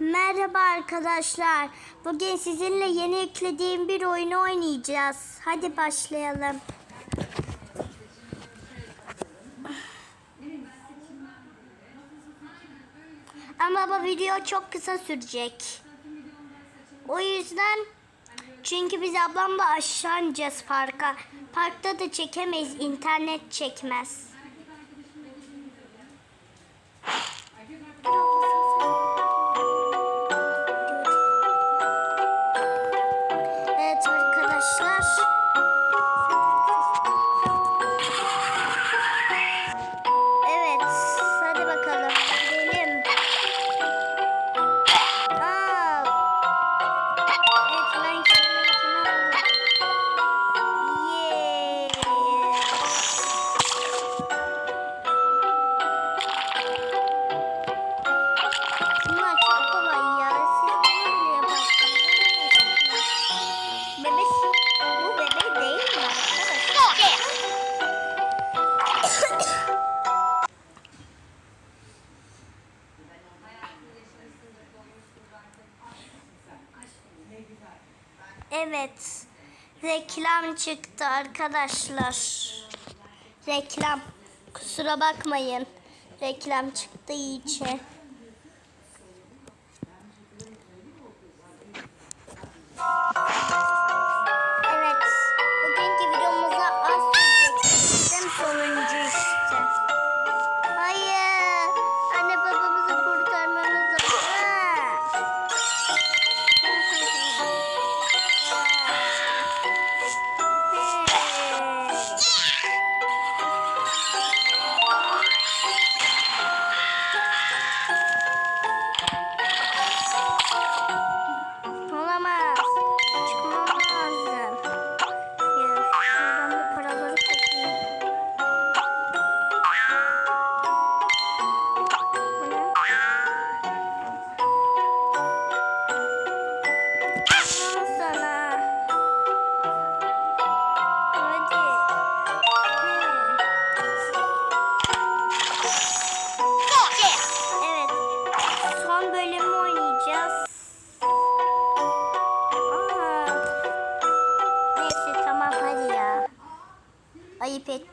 Merhaba arkadaşlar. Bugün sizinle yeni yüklediğim bir oyunu oynayacağız. Hadi başlayalım. Ama bu video çok kısa sürecek. O yüzden çünkü biz ablamla aşağı ineceğiz parka. Parkta da çekemeyiz. internet çekmez. Evet. Reklam çıktı arkadaşlar. Reklam. Kusura bakmayın. Reklam çıktığı için.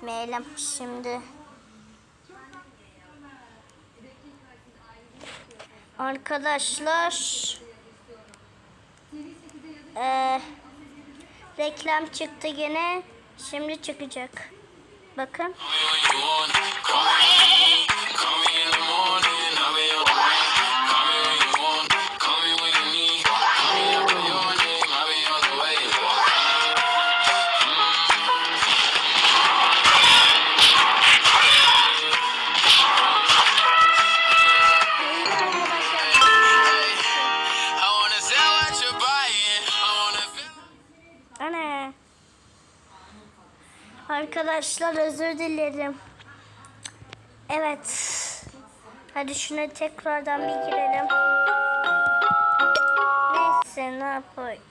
Etmeyelim şimdi. Arkadaşlar eee, reklam çıktı gene. Şimdi çıkacak. Bakın. Arkadaşlar özür dilerim. Evet. Hadi şuna tekrardan bir girelim. Neyse ne yapayım.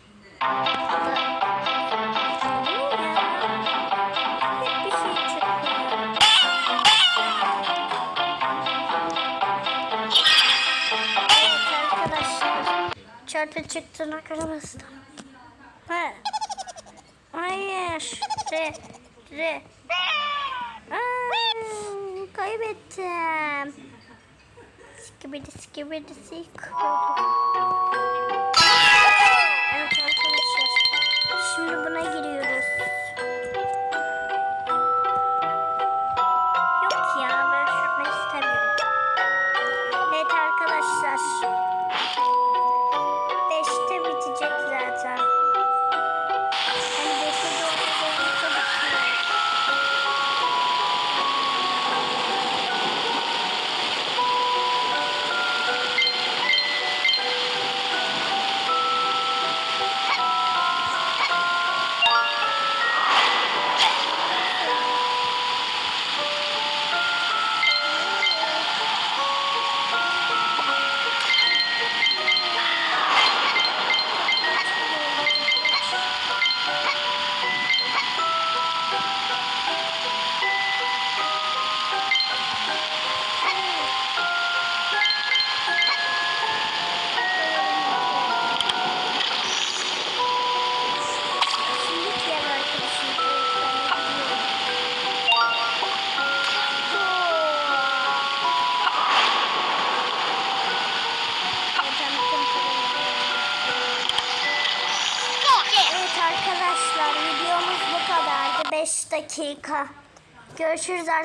Çarpı çıktığına kıramazdım. Ha. Hayır. Re. Aa, kaybettim. Skibidi skibidi sik. 5 dakika. Görüşürüz arkadaşlar.